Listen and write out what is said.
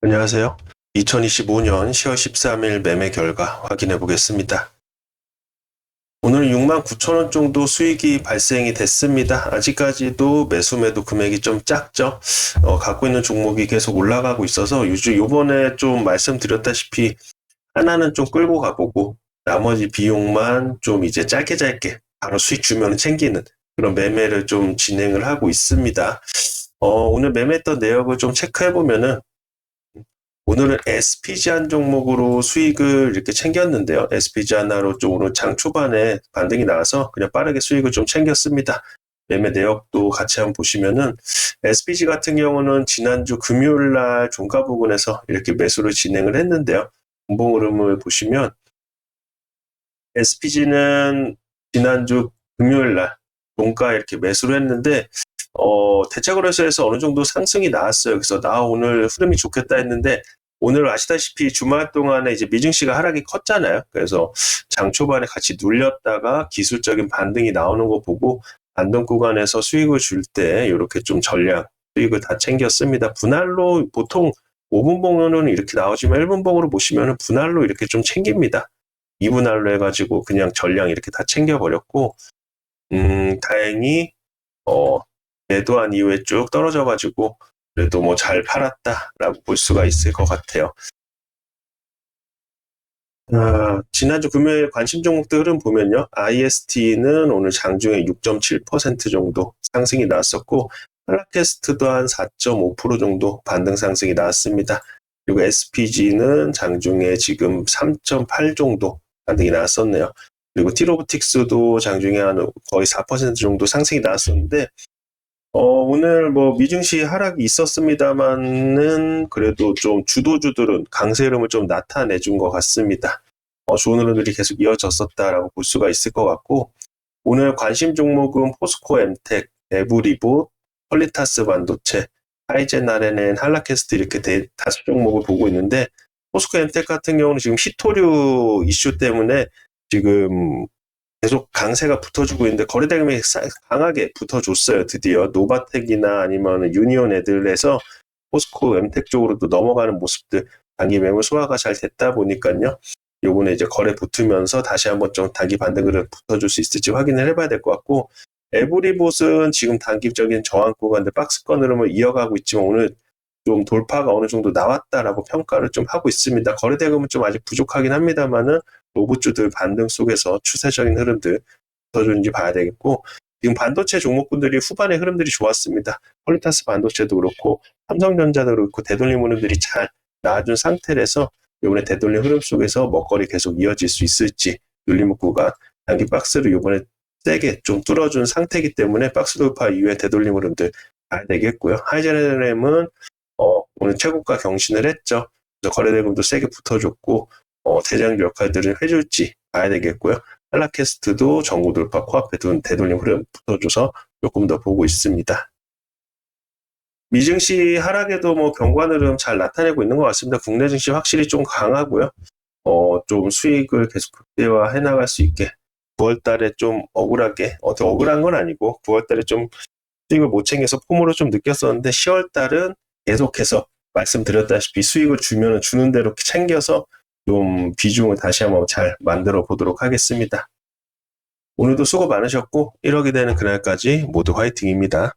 안녕하세요. 2025년 10월 13일 매매 결과 확인해 보겠습니다. 오늘 6만 9천 원 정도 수익이 발생이 됐습니다. 아직까지도 매수 매도 금액이 좀 작죠. 어, 갖고 있는 종목이 계속 올라가고 있어서 요즘 요번에 좀 말씀드렸다시피 하나는 좀 끌고 가보고 나머지 비용만 좀 이제 짧게 짧게 바로 수익 주면 챙기는 그런 매매를 좀 진행을 하고 있습니다. 어, 오늘 매매했던 내역을 좀 체크해 보면은 오늘은 SPG 한 종목으로 수익을 이렇게 챙겼는데요. SPG 하나로 좀 오늘 장 초반에 반등이 나와서 그냥 빠르게 수익을 좀 챙겼습니다. 매매 내역도 같이 한번 보시면은 SPG 같은 경우는 지난주 금요일 날 종가 부근에서 이렇게 매수를 진행을 했는데요. 공봉 흐름을 보시면 SPG는 지난주 금요일 날 종가 이렇게 매수를 했는데 어, 대체 거래소에서 어느 정도 상승이 나왔어요. 그래서 나 오늘 흐름이 좋겠다 했는데 오늘 아시다시피 주말 동안에 이제 미증시가 하락이 컸잖아요. 그래서 장 초반에 같이 눌렸다가 기술적인 반등이 나오는 거 보고 반등 구간에서 수익을 줄 때 이렇게 좀 전량 수익을 다 챙겼습니다. 분할로 보통 5분 봉으로는 이렇게 나오지만 1분 봉으로 보시면 분할로 이렇게 좀 챙깁니다. 2분할로 해가지고 그냥 전량 이렇게 다 챙겨버렸고 음, 다행히 어, 매도한 이후에 쭉 떨어져가지고 그래도 뭐 잘 팔았다라고 볼 수가 있을 것 같아요. 아, 지난주 금요일 관심 종목들 흐름 보면요. IST는 오늘 장중에 6.7% 정도 상승이 나왔었고, 할라캐스트도 한 4.5% 정도 반등 상승이 나왔습니다. 그리고 SPG는 장중에 지금 3.8 정도 반등이 나왔었네요. 그리고 티로보틱스도 장중에 한 거의 4% 정도 상승이 나왔었는데, 어, 오늘 뭐 미증시 하락이 있었습니다만은 그래도 좀 주도주들은 강세 흐름을 좀 나타내 준 것 같습니다. 어, 좋은 흐름들이 계속 이어졌었다라고 볼 수가 있을 것 같고 오늘 관심 종목은 포스코 엠텍, 에브리보, 퀄리타스 반도체, 하이젠 아레넨, 할라캐스트 이렇게 대, 다섯 종목을 보고 있는데 포스코 엠텍 같은 경우는 지금 히토류 이슈 때문에 지금 계속 강세가 붙어주고 있는데 거래대금이 강하게 붙어줬어요. 드디어 노바텍이나 아니면 유니온 애들에서 포스코 엠텍 쪽으로도 넘어가는 모습들 단기 매물 소화가 잘 됐다 보니까요. 요번에 이제 거래 붙으면서 다시 한번 좀 단기 반등을 붙어줄 수 있을지 확인을 해봐야 될 것 같고 에브리봇은 지금 단기적인 저항 구간들 박스권 흐름을 이어가고 있지만 오늘 좀 돌파가 어느 정도 나왔다라고 평가를 좀 하고 있습니다. 거래대금은 좀 아직 부족하긴 합니다만은 로봇주들 반등 속에서 추세적인 흐름들 붙어주는지 봐야 되겠고 지금 반도체 종목군들이 후반에 흐름들이 좋았습니다. 퀄리타스 반도체도 그렇고 삼성전자도 그렇고 되돌림 흐름들이 잘 나와준 상태라서 이번에 되돌림 흐름 속에서 먹거리 계속 이어질 수 있을지 눌림목 구간 단기 박스를 이번에 세게 좀 뚫어준 상태이기 때문에 박스 돌파 이후에 되돌림 흐름들 봐야 되겠고요. 하이젠RM은 어, 오늘 최고가 경신을 했죠. 그래서 거래대금도 세게 붙어줬고 어, 대장 역할들을 해줄지 봐야 되겠고요. 할라캐스트도 전고 돌파 코앞에 둔 되돌림 흐름 붙어줘서 조금 더 보고 있습니다. 미증시 하락에도 뭐 경관 흐름 잘 나타내고 있는 것 같습니다. 국내 증시 확실히 좀 강하고요. 어, 좀 수익을 계속 극대화해 나갈 수 있게 9월 달에 좀 억울하게, 어떻게 억울한 건 아니고 9월 달에 좀 수익을 못 챙겨서 폼으로 좀 느꼈었는데 10월 달은 계속해서 말씀드렸다시피 수익을 주면 주는 대로 챙겨서 좀 비중을 다시 한번 잘 만들어 보도록 하겠습니다. 오늘도 수고 많으셨고 1억이 되는 그날까지 모두 화이팅입니다.